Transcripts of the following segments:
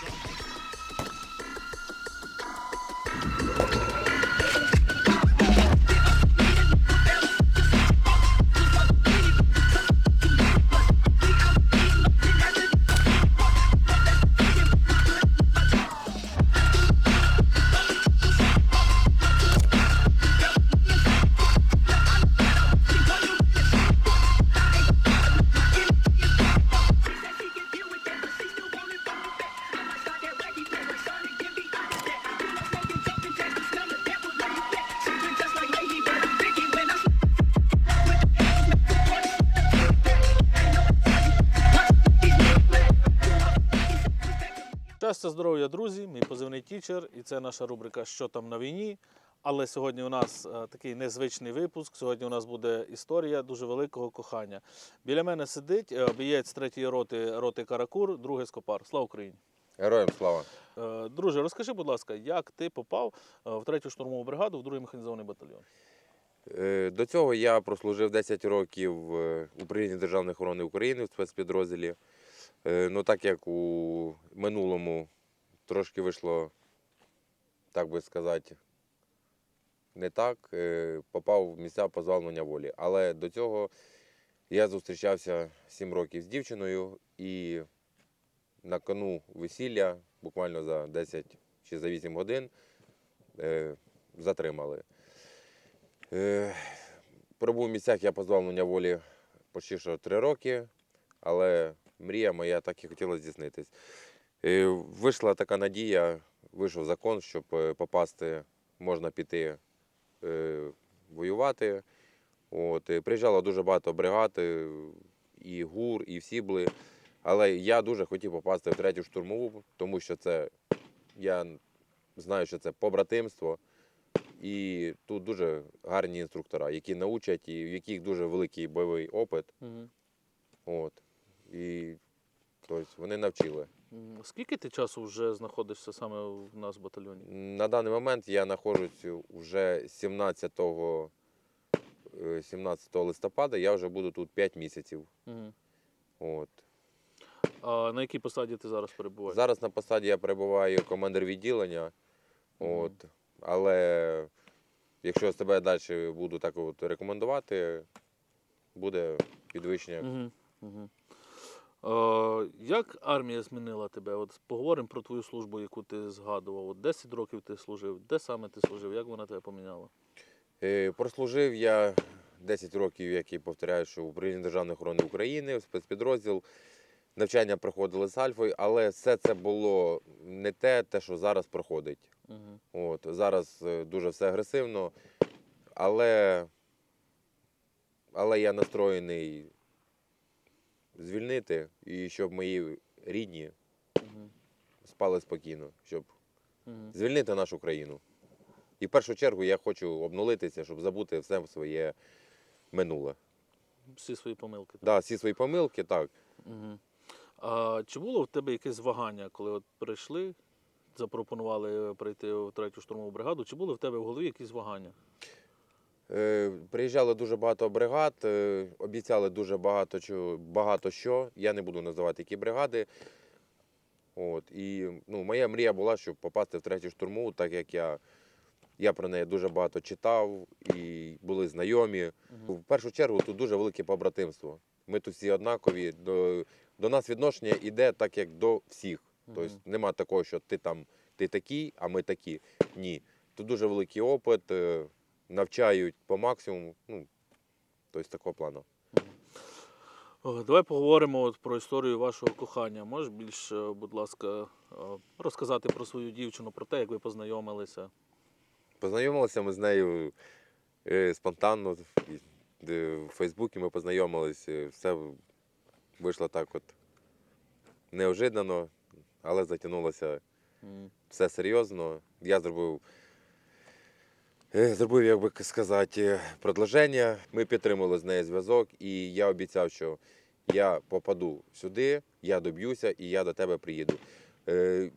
Thank you. Щастя, здоров'я, друзі! Мій позивний тічер, і це наша рубрика Що там на війні. Але сьогодні у нас е, такий незвичний випуск. Сьогодні у нас буде історія дуже великого кохання. Біля мене сидить е, боєць третьої роти роти Каракур, другий скопар. Слава Україні! Героям слава. Е, Друже, розкажи, будь ласка, як ти попав в третю штурмову бригаду в другий механізований батальйон? До цього я прослужив 10 років в Управлінні Державної охорони України в спецпідрозділі. Ну, так як у минулому трошки вийшло, так би сказати, не так, е, попав в місця позбавлення волі. Але до цього я зустрічався 7 років з дівчиною і на кону весілля, буквально за 10 чи за 8 годин, е, затримали. Е, Пробув в місцях я позбавлення волі почти що три роки, але мрія моя так і хотіла здійснитись. Е, Вийшла така надія, вийшов закон, щоб е, попасти, можна піти е, воювати. От, приїжджало дуже багато бригад, е, і ГУР, і всі були. Але я дуже хотів попасти в третю штурмову, тому що це я знаю, що це побратимство. І тут дуже гарні інструктора, які научать, і в яких дуже великий бойовий опит. Угу. От. І тобто, вони навчили. Скільки ти часу вже знаходишся саме в нас в батальйоні? На даний момент я знаходжусь вже 17, е, 17 листопада, я вже буду тут 5 місяців. Угу. От. А на якій посаді ти зараз перебуваєш? Зараз на посаді я перебуваю командир відділення. От. Але якщо я себе далі буду так от рекомендувати, буде підвищення. Угу. Угу. Е, як армія змінила тебе? От поговоримо про твою службу, яку ти згадував. От 10 років ти служив. Де саме ти служив? Як вона тебе поміняла? Е, Прослужив я 10 років, як і повторяю, що в Управлінні Державної охорони України, в спецпідрозділ. Навчання проходили з Альфою, але все це було не те, те, що зараз проходить. Угу. От, зараз е, дуже все агресивно, але, але я настроєний звільнити і щоб мої рідні Угу. спали спокійно, щоб Угу. звільнити нашу країну. І в першу чергу я хочу обнулитися, щоб забути все своє минуле. Всі свої помилки. Да, всі свої помилки, так. Угу. А чи було в тебе якесь вагання, коли от прийшли, запропонували прийти в третю штурмову бригаду? Чи були в тебе в голові якісь вагання? Е, приїжджало дуже багато бригад, е, обіцяли дуже багато, чого- багато що. Я не буду називати які бригади. От, і ну, моя мрія була, щоб попасти в третю штурму, так як я, я про неї дуже багато читав і були знайомі. В першу чергу тут дуже велике побратимство. Ми тут всі однакові. До, до нас відношення йде так, як до всіх. Тобто нема такого, що ти там ти такий, а ми такі. Ні. Тут дуже великий опит, е, навчають по максимуму. Ну, тобто такого плану. Давай поговоримо от про історію вашого кохання. Можеш більш, е, будь ласка, е, розказати про свою дівчину, про те, як ви познайомилися? Познайомилися ми з нею е, спонтанно. В Фейсбуці ми познайомилися. Все вийшло так от неожиданно, але затягнулося М. все серйозно. Я зробив, е, зробив, як би сказати, продовження. Ми підтримали з нею зв'язок, і я обіцяв, що я попаду сюди, я доб'юся і я до тебе приїду. Е,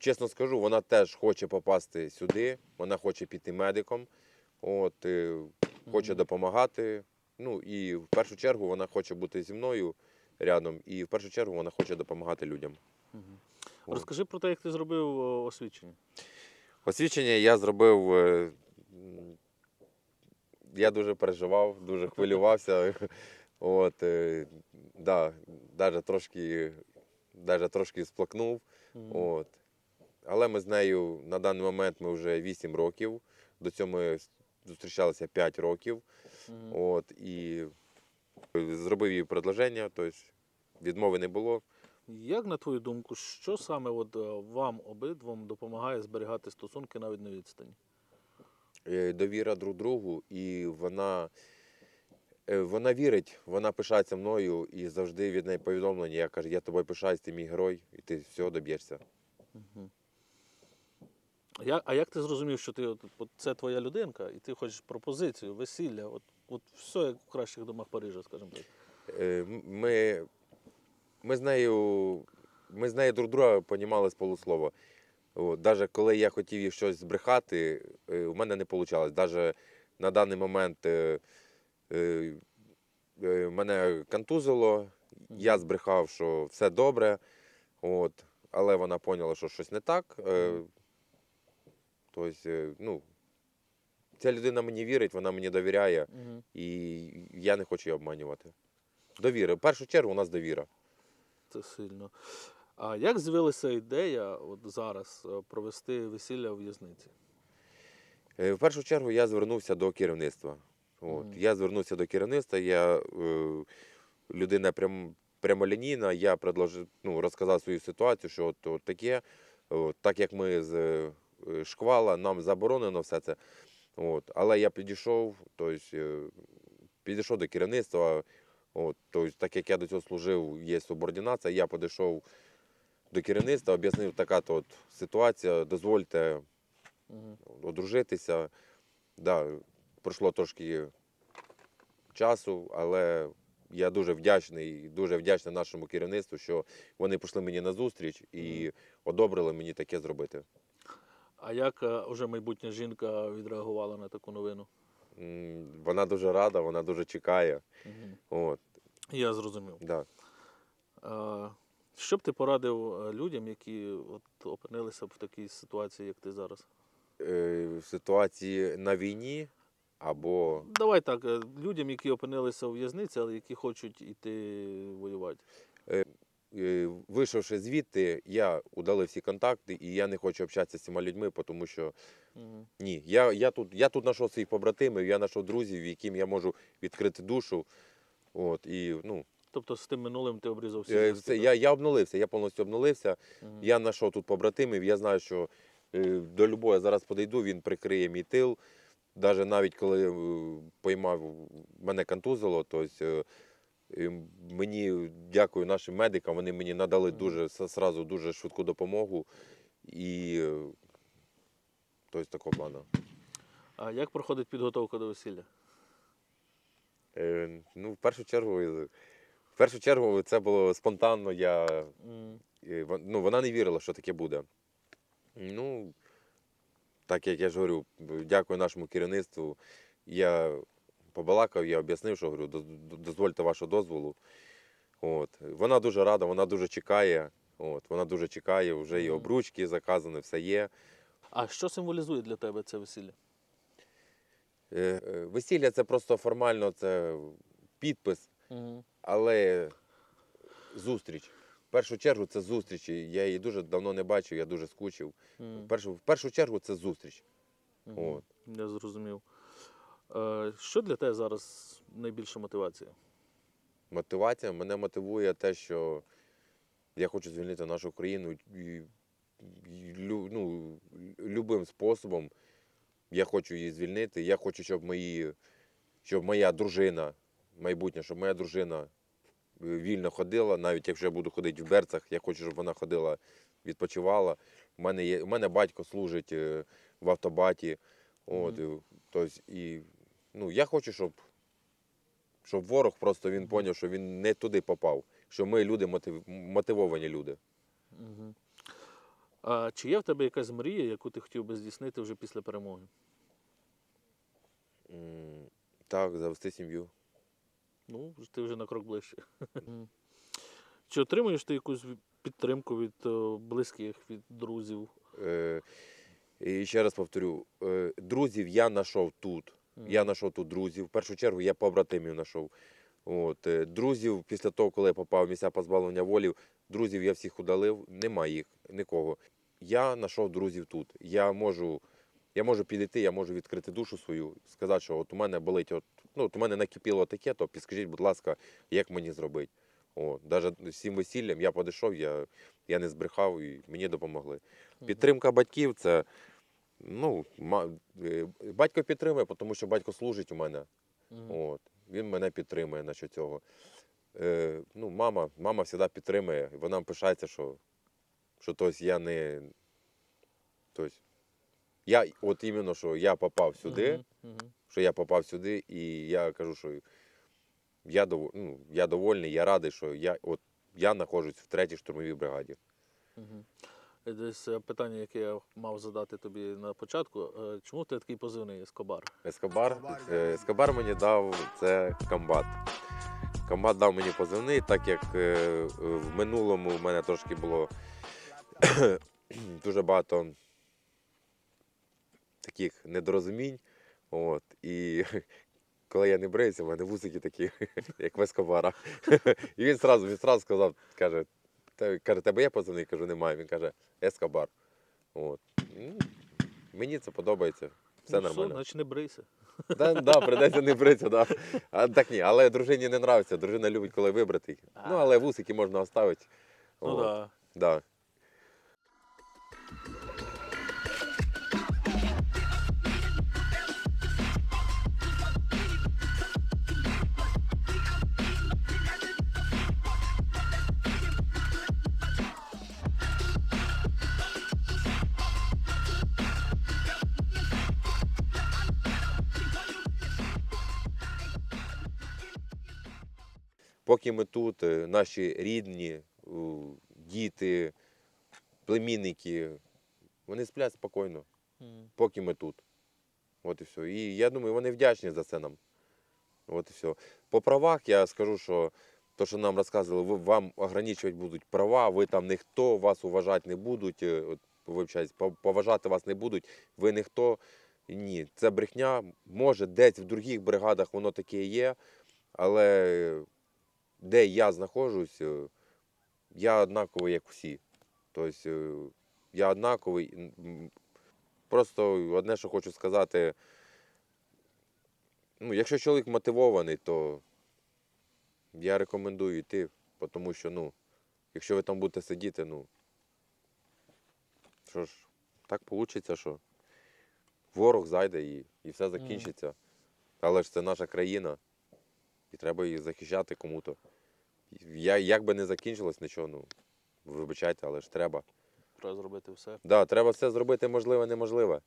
Чесно скажу, вона теж хоче попасти сюди, вона хоче піти медиком, от, е, хоче допомагати. Ну і в першу чергу вона хоче бути зі мною рядом, і в першу чергу вона хоче допомагати людям. От. Розкажи про те, як ти зробив освідчення. Освідчення я зробив. Я дуже переживав, дуже хвилювався. От, е, да, навіть трошки, даже трошки сплакнув. От. Але ми з нею на даний момент ми вже 8 років. До цього ми зустрічалися 5 років. От, і зробив їй предложення, тобто відмови не було. Як на твою думку, що саме от е, вам обидвом допомагає зберігати стосунки навіть на відстані? Е, довіра друг другу, і вона, е, вона вірить, вона пишається мною і завжди від неї повідомлення. Я кажу, я тобою пишаюсь, ти мій герой, і ти всього доб'єшся. Я, а як ти зрозумів, що ти от, от це твоя людинка, і ти хочеш пропозицію, весілля, от, от все як в кращих домах Парижа, скажімо так. Е, Ми, ми, з нею, ми з нею друг друга понімали з полуслова. От, Навіть коли я хотів їй щось збрехати, е, у мене не вийшло. Навіть на даний момент е, е, е, мене контузило, я збрехав, що все добре, от, але вона поняла, що щось не так. Е, тобто, е, ну, ця людина мені вірить, вона мені довіряє, Угу. і я не хочу її обманювати. Довіра. В першу чергу у нас довіра. Це сильно. А як з'явилася ідея от зараз е, провести весілля в в'язниці? Е, В першу чергу я звернувся до керівництва. От. Мгм. Я звернувся до керівництва, я е, людина прям, прямолінійна, я предложив, ну, розказав свою ситуацію, що от, от таке, от, так як ми з е, шквала, нам заборонено все це. От. Але я підійшов, тобто, е, підійшов до керівництва, от, тобто, так як я до цього служив, є субординація, я підійшов до керівництва, об'яснив така то от ситуація, дозвольте Угу. одружитися. Да, пройшло трошки часу, але я дуже вдячний, дуже вдячний нашому керівництву, що вони пішли мені на зустріч і одобрили мені таке зробити. А як е, вже майбутня жінка відреагувала на таку новину? Вона дуже рада, вона дуже чекає. Угу. От, Я зрозумів. да. А, що б ти порадив е, людям, які от опинилися б в такій ситуації, як ти зараз? Е, В ситуації на війні або Давай так, е, людям, які опинилися у в'язниці, але які хочуть іти воювати. вийшовши звідти, я удалив всі контакти, і я не хочу общатися з цими людьми, тому що Угу. Ні, я, я, тут, я тут знайшов своїх побратимів, я знайшов друзів, яким я можу відкрити душу. От, і, ну, Тобто з тим минулим ти обрізав всі. е, це, я, я обнулився, я повністю обнулився. Мгм. Я знайшов тут побратимів, я знаю, що е, до любого я зараз подійду, він прикриє мій тил. Даже навіть коли е, поймав, мене контузило, то е, е, мені дякую нашим медикам, вони мені надали дуже с- сразу дуже швидку допомогу. І е, тобто, такого плану. А як проходить підготовка до весілля? Е, ну, в першу чергу, е, в першу чергу це було спонтанно. Я, ну, вона не вірила, що таке буде. Ну, так як я ж говорю, дякую нашому керівництву. Я побалакав, я об'яснив, що говорю, «Доз- доз- дозвольте вашого дозволу. От. Вона дуже рада, вона дуже чекає. От. Вона дуже чекає, вже і обручки заказані, все є. А що символізує для тебе це весілля? Е, е, Весілля це просто формально, це підпис. Угу. Але зустріч. В першу чергу це зустріч. Я її дуже давно не бачив, я дуже скучив. В першу, в першу чергу це зустріч. От. Я зрозумів. Е, що для тебе зараз найбільша мотивація? Мотивація мене мотивує те, що я хочу звільнити нашу країну і, і, лю- ну, любим способом. Я хочу її звільнити. Я хочу, щоб мої, щоб моя дружина, майбутня, щоб моя дружина е, вільно ходила, навіть якщо я буду ходити в берцах, я хочу, щоб вона ходила, відпочивала. У мене є, у мене батько служить е, в автобаті. От, і, тобто, і, ну, я хочу, щоб, щоб ворог просто він поняв, що він не туди попав, що ми люди мотив, мотивовані люди. Угу. А чи є в тебе якась мрія, яку ти хотів би здійснити вже після перемоги? М, Так, завести сім'ю. Ну, ти вже на крок ближче. Чи отримуєш ти якусь підтримку від е, близьких, від друзів. Е, І ще раз повторю, е, друзів я знайшов тут. Я знайшов тут друзів. В першу чергу я побратимів знайшов. От, е, друзів після того, коли я попав в місця позбавлення волі, друзів я всіх удалив, немає їх, нікого. Я знайшов друзів тут. Я можу, я можу підійти, я можу відкрити душу свою, сказати, що от у мене болить, от, ну, от у мене накипіло таке, то підскажіть, будь ласка, як мені зробити. О, навіть цим весіллям я підійшов, я, я не збрехав і мені допомогли. Підтримка батьків це. Ну, е, батько підтримує, тому що батько служить у мене. От, він мене підтримує на цього. Е, ну, мама, мама завжди підтримує. Вона пишається, що, що тобто, я не. Тобто, я, от іменно, що я попав сюди, Мгм, мгм. що я попав сюди, і я кажу, що я, дов, ну, я довольний, я радий, що я, от, я знаходжусь в третій штурмовій бригаді. Е, Десь е, питання, яке я мав задати тобі на початку. Е, Чому ти такий позивний Ескобар? Ескобар. Ескобар мені дав це комбат. Комбат дав мені позивний, так як в минулому в мене трошки було дуже багато таких недорозумінь. От, і коли я не брився, в мене вусики такі, як в Ескобара. І він зразу, він зразу сказав, каже, «Те- каже, тебе є позивний? Кажу, немає. Він каже, Ескобар. От. Мені це подобається. Все ну, нормально. Все, значить не брийся. Да, да, придеться не бритися, да. А, так ні, але дружині не нравиться. Дружина любить, коли вибрати. Ну, але вусики можна оставити. Ну От, так. да. Поки ми тут, е, наші рідні, діти, племінники, вони сплять спокійно, поки ми тут. От і все. І я думаю, вони вдячні за це нам. От і все. По правах я скажу, що то, що нам розказували, ви- вам ограничувати будуть права, ви там ніхто, вас уважати не будуть, е, от, вибачаюсь, поважати вас не будуть, ви ніхто. Ні, це брехня. Може, десь в других бригадах воно таке є, але де я знаходжусь, е, я однаковий, як всі. Тобто я однаковий. Просто одне, що хочу сказати, ну, якщо чоловік мотивований, то я рекомендую йти, тому що, ну, якщо ви там будете сидіти, ну, що ж, так вийде, що ворог зайде і, і все закінчиться. Але ж це наша країна, і треба її захищати кому-то. Я, як би не закінчилось нічого, ну, вибачайте, але ж треба. Треба зробити все. Да, треба все зробити можливе, неможливе.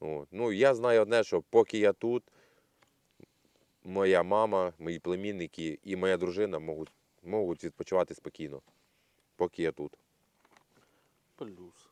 От. Ну, я знаю одне, що поки я тут, моя мама, мої племінники і моя дружина можуть, можуть відпочивати спокійно. Поки я тут. Плюс.